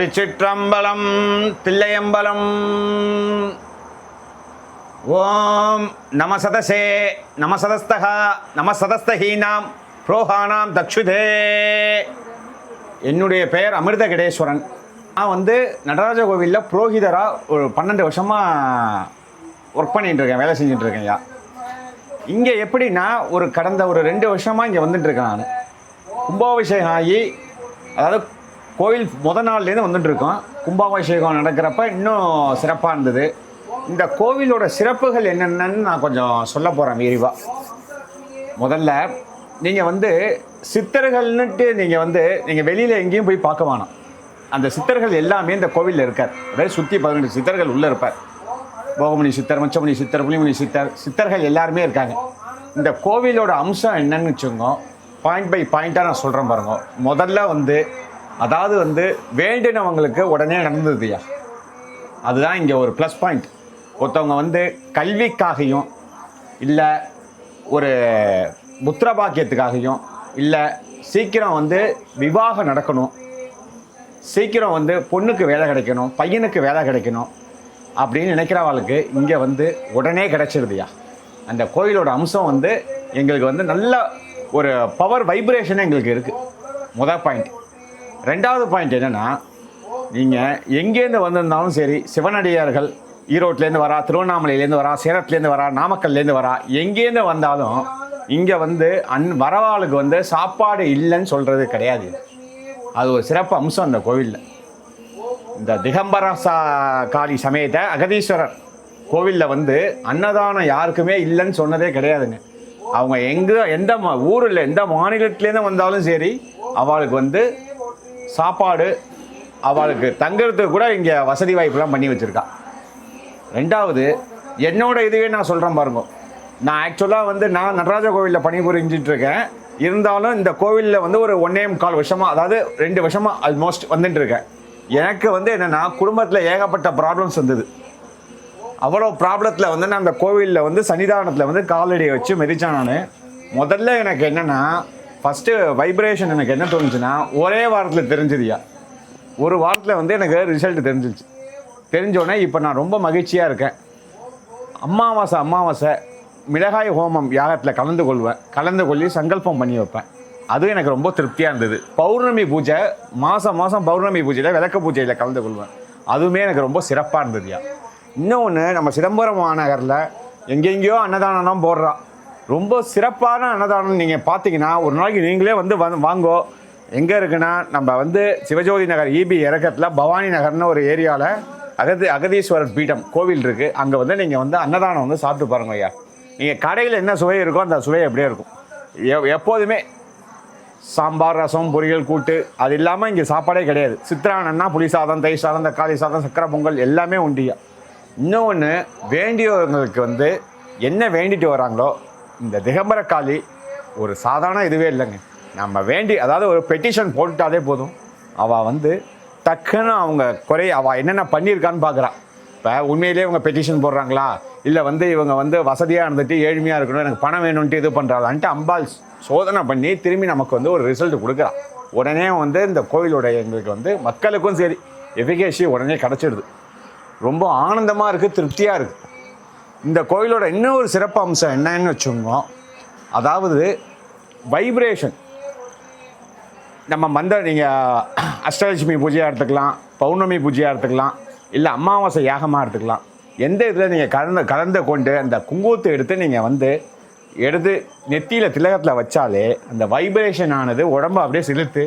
திருச்சிற்றம்பலம் தில்லையம்பலம். ஓம் நமசதசே நமசதஸ்தகா நமசதஸ்தஹீனாம் புரோஹானாம் தக்ஷுதே. என்னுடைய பெயர் அமிர்த கடேஸ்வரன். நான் வந்து நடராஜ கோவிலில் புரோகிதராக ஒரு பன்னெண்டு வருஷமாக ஒர்க் பண்ணிகிட்டு இருக்கேன் வேலை செஞ்சுட்டு இருக்கேன் ஐயா. இங்கே எப்படின்னா ஒரு கடந்த ஒரு ரெண்டு வருஷமாக இங்கே வந்துட்டுருக்கேன் நான். கும்பாபிஷேகம் ஆகி அதாவது கோயில் முத நாள்லேருந்து வந்துட்டு இருக்கோம் கும்பாபிஷேகம் நடக்கிறப்ப இன்னும் சிறப்பாக இருந்தது. இந்த கோவிலோட சிறப்புகள் என்னென்னு நான் கொஞ்சம் சொல்ல போகிறேன் விரிவாக முதல்ல நீங்கள் வந்து சித்தர்கள்னுட்டு நீங்கள் வந்து நீங்கள் வெளியில் எங்கேயும் போய் பார்க்க வேணாம். அந்த சித்தர்கள் எல்லாமே இந்த கோவிலில் இருக்கார். அதாவது சுற்றி பதினெட்டு சித்தர்கள் உள்ளே இருப்பார். போகமணி சித்தர் மச்சமணி சித்தர் புலிமணி சித்தர் சித்தர்கள் எல்லாருமே இருக்காங்க. இந்த கோவிலோட அம்சம் என்னன்னு வச்சுக்கோங்க. பாயிண்ட் பை பாயிண்ட்டாக நான் சொல்கிறேன் பாருங்க. முதல்ல வந்து அதாவது வந்து வேண்டினவங்களுக்கு உடனே நடந்ததுயா? அதுதான் இங்கே ஒரு ப்ளஸ் பாயிண்ட் ஒருத்தவங்க வந்து கல்விக்காகவும் இல்லை ஒரு புத்திரபாக்கியத்துக்காகவும் இல்லை சீக்கிரம் வந்து விவாகம் நடக்கணும் சீக்கிரம் வந்து பொண்ணுக்கு வேலை கிடைக்கணும் பையனுக்கு வேலை கிடைக்கணும் அப்படின்னு நினைக்கிறவங்களுக்கு இங்கே வந்து உடனே கிடச்சிருதுயா? அந்த கோயிலோட அம்சம் வந்து எங்களுக்கு வந்து நல்ல ஒரு பவர் வைப்ரேஷன் எங்களுக்கு இருக்குது முதல் பாயிண்ட் ரெண்டாவது பாயிண்ட் என்னென்னா நீங்கள் எங்கேருந்து வந்திருந்தாலும் சரி சிவனடியார்கள் ஈரோட்லேருந்து வரா திருவண்ணாமலையிலேருந்து வரா சேலத்துலேருந்து வரா நாமக்கல்லேருந்து வரா எங்கேருந்து வந்தாலும் இங்கே வந்து அன் வரவாளுக்கு வந்து சாப்பாடு இல்லைன்னு சொல்கிறது கிடையாது. அது ஒரு சிறப்பு அம்சம் அந்த கோவிலில். இந்த திகம்பர சா காளி சமேத அகதீஸ்வரர் கோவிலில் வந்து அன்னதானம் யாருக்குமே இல்லைன்னு சொன்னதே கிடையாதுங்க. அவங்க எங்கே எந்த மா ஊரில் எந்த மாநிலத்துலேருந்து வந்தாலும் சரி அவளுக்கு வந்து சாப்பாடு அவளுக்கு தங்குறதுக்கு கூட இங்கே வசதி வாய்ப்புலாம் பண்ணி வச்சுருக்கா. ரெண்டாவது என்னோட இதுவே நான் சொல்கிறேன் பாருங்க. நான் ஆக்சுவலாக வந்து நான் நடராஜ கோவிலில் பணிபுரிஞ்சிட்டு இருக்கேன் இருந்தாலும் இந்த கோவிலில் வந்து ஒரு ஒன்றே முக்கால் வருஷமாக அதாவது ரெண்டு வருஷமாக ஆல்மோஸ்ட் வந்துட்டுருக்கேன் எனக்கு வந்து என்னென்னா குடும்பத்தில் ஏகப்பட்ட ப்ராப்ளம்ஸ் வந்தது. அவ்வளோ ப்ராப்ளத்தில் வந்து நான் அந்த கோவிலில் வந்து சன்னிதானத்தில் வந்து காலடியை வச்சு மிதிச்சேன் நான். முதல்ல எனக்கு என்னென்னா ஃபஸ்ட்டு வைப்ரேஷன் எனக்கு என்ன தோணுச்சுன்னா ஒரே வாரத்தில் தெரிஞ்சுதுயா? ஒரு வாரத்தில் வந்து எனக்கு ரிசல்ட் தெரிஞ்சிச்சு தெரிஞ்சோடனே இப்போ நான் ரொம்ப மகிழ்ச்சியாக இருக்கேன். அமாவாசை அமாவாசை மிளகாய் ஹோமம் யாகத்தில் கலந்து கொள்வேன். கலந்து கொள்ளி சங்கல்பம் பண்ணி வைப்பேன். அதுவும் எனக்கு ரொம்ப திருப்தியாக இருந்தது. பௌர்ணமி பூஜை மாதம் மாதம் பௌர்ணமி பூஜையில் விளக்க பூஜையில் கலந்து கொள்வேன். அதுவுமே எனக்கு ரொம்ப சிறப்பாக இருந்ததுயா. இன்னொன்று நம்ம சிதம்பரம் மாநகரில் எங்கெங்கேயோ அன்னதானம் போடுறா. ரொம்ப சிறப்பான அன்னதானம் நீங்கள் பார்த்தீங்கன்னா ஒரு நாளைக்கு நீங்களே வந்து வந் வாங்கோ. எங்கே இருக்குன்னா நம்ம வந்து சிவஜோதி நகர் இபி இறக்கத்தில் பவானி நகர்னு ஒரு ஏரியாவில் அகதி அகதீஸ்வரர் பீடம் கோவில் இருக்குது அங்கே வந்து நீங்கள் வந்து அன்னதானம் வந்து சாப்பிட்டு பாருங்க ஐயா. நீங்கள் கடையில் என்ன சுவை இருக்கோ அந்த சுவை அப்படியே இருக்கும். எ- எப்போதுமே சாம்பார் ரசம் பொரியல் கூட்டு அது இல்லாமல் இங்கே சாப்பாடே கிடையாது. சித்திரானன்னா புளி சாதம் தயிர் சாதம் தக்காளி சாதம் சக்கரை பொங்கல் எல்லாமே உண்டியா. இன்னொன்று வேண்டியவங்களுக்கு வந்து என்ன வேண்டிட்டு வராங்களோ இந்த திகம்பர காளி ஒரு சாதாரண இதுவே இல்லைங்க. நம்ம வேண்டி அதாவது ஒரு பெட்டிஷன் போட்டுட்டாலே போதும். அவள் வந்து டக்குன்னு அவங்க குறை அவள் என்னென்ன பண்ணியிருக்கான்னு பார்க்குறா இப்போ உண்மையிலேயே இவங்க பெட்டிஷன் போடுறாங்களா? இல்லை வந்து இவங்க வந்து வசதியாக இருந்துட்டு ஏழ்மையாக இருக்கணும் எனக்கு பணம் வேணும்ன்ட்டு இது பண்ணுறாளான்ட்டு அம்பாள் சோதனை பண்ணி திரும்பி நமக்கு வந்து ஒரு ரிசல்ட் கொடுக்குறா. உடனே வந்து இந்த கோவிலோட எங்களுக்கு வந்து மக்களுக்கும் சரி எஃபிகேசி உடனே கிடச்சிடுது. ரொம்ப ஆனந்தமாக இருக்குது திருப்தியாக இருக்குது இந்த கோயிலோட இன்னொரு சிறப்பு அம்சம் என்னன்னு வச்சுக்கோங்க. அதாவது வைப்ரேஷன் நம்ம மந்த நீங்கள் அஷ்டலட்சுமி பூஜையாக எடுத்துக்கலாம் பௌர்ணமி பூஜையாக எடுத்துக்கலாம் இல்லை அமாவாசை யாகமாக எடுத்துக்கலாம். எந்த இதில் நீங்கள் கலந்து கலந்து கொண்டு அந்த குங்குமத்தை எடுத்து நீங்கள் வந்து எடுத்து நெத்தியில் திலகத்தில் வச்சாலே அந்த வைப்ரேஷன் ஆனது உடம்பை அப்படியே செலுத்து.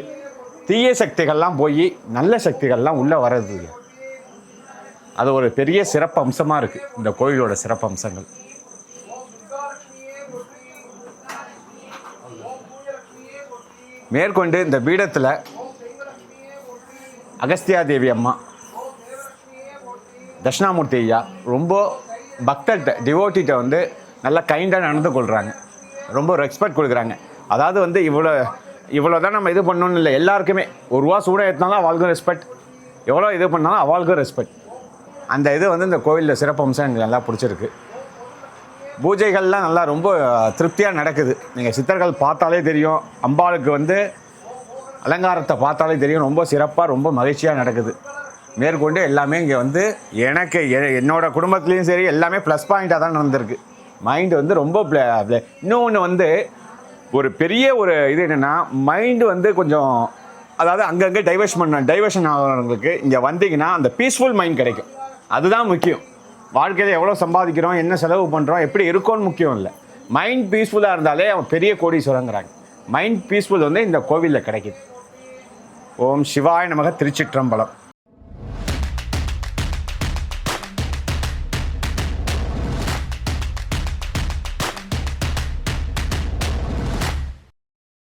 தீய சக்திகள்லாம் போய் நல்ல சக்திகள்லாம் உள்ளே வர்றது அது ஒரு பெரிய சிறப்பு அம்சமாக இருக்குது இந்த கோயிலோட சிறப்பு அம்சங்கள் மேற்கொண்டு இந்த பீடத்தில் அகஸ்தியா தேவி அம்மா தட்சிணாமூர்த்தி ஐயா ரொம்ப பக்தர்கிட்ட டிவோட்டிகிட்ட வந்து நல்லா கைண்டாக நடந்து கொள்கிறாங்க ரொம்ப ரெஸ்பெக்ட் கொடுக்குறாங்க. அதாவது வந்து இவ்வளோ இவ்வளோ தான் நம்ம இது பண்ணணும்னு இல்லை. எல்லாருக்குமே ஒரு ரூபா சூடாக ஏற்றினாலும் அவளுக்கும் ரெஸ்பெக்ட் எவ்வளோ இது பண்ணாலும் அவளுக்கும் ரெஸ்பெக்ட் அந்த இது வந்து இந்த கோவிலில் சிறப்பம்சம் எங்களுக்கு எனக்கு நல்லா பிடிச்சிருக்கு. பூஜைகள்லாம் நல்லா ரொம்ப திருப்தியாக நடக்குது. நீங்கள் சித்தர்கள் பார்த்தாலே தெரியும். அம்பாளுக்கு வந்து அலங்காரத்தை பார்த்தாலே தெரியும். ரொம்ப சிறப்பாக ரொம்ப மகிழ்ச்சியாக நடக்குது. மேற்கொண்டு எல்லாமே இங்கே வந்து எனக்கு எ- என்னோட குடும்பத்துலேயும் சரி எல்லாமே ப்ளஸ் பாயிண்ட்டாக தான் நடந்திருக்கு. மைண்டு வந்து ரொம்ப இன்னொன்று வந்து ஒரு பெரிய ஒரு இது என்னென்னா மைண்டு வந்து கொஞ்சம் அதாவது அங்கங்கே டைவர்ஷன் பண்ண டைவர்ஷன் ஆகிறவங்களுக்கு இங்கே வந்தீங்கன்னா அந்த பீஸ்ஃபுல் மைண்ட் கிடைக்கும். அதுதான் முக்கியம். வாழ்க்கையில் எவ்வளோ சம்பாதிக்கிறோம் என்ன செலவு பண்ணுறோம் எப்படி இருக்கோன்னு முக்கியம் இல்லை. மைண்ட் பீஸ்ஃபுல்லாக இருந்தாலே அவன் பெரிய கோடீஸ்வரங்கிறாங்க. மைண்ட் பீஸ்ஃபுல் வந்து இந்த கோவிலில் கிடைக்குது. ஓம் சிவாய நமக திருச்சிற்றம்பலம்.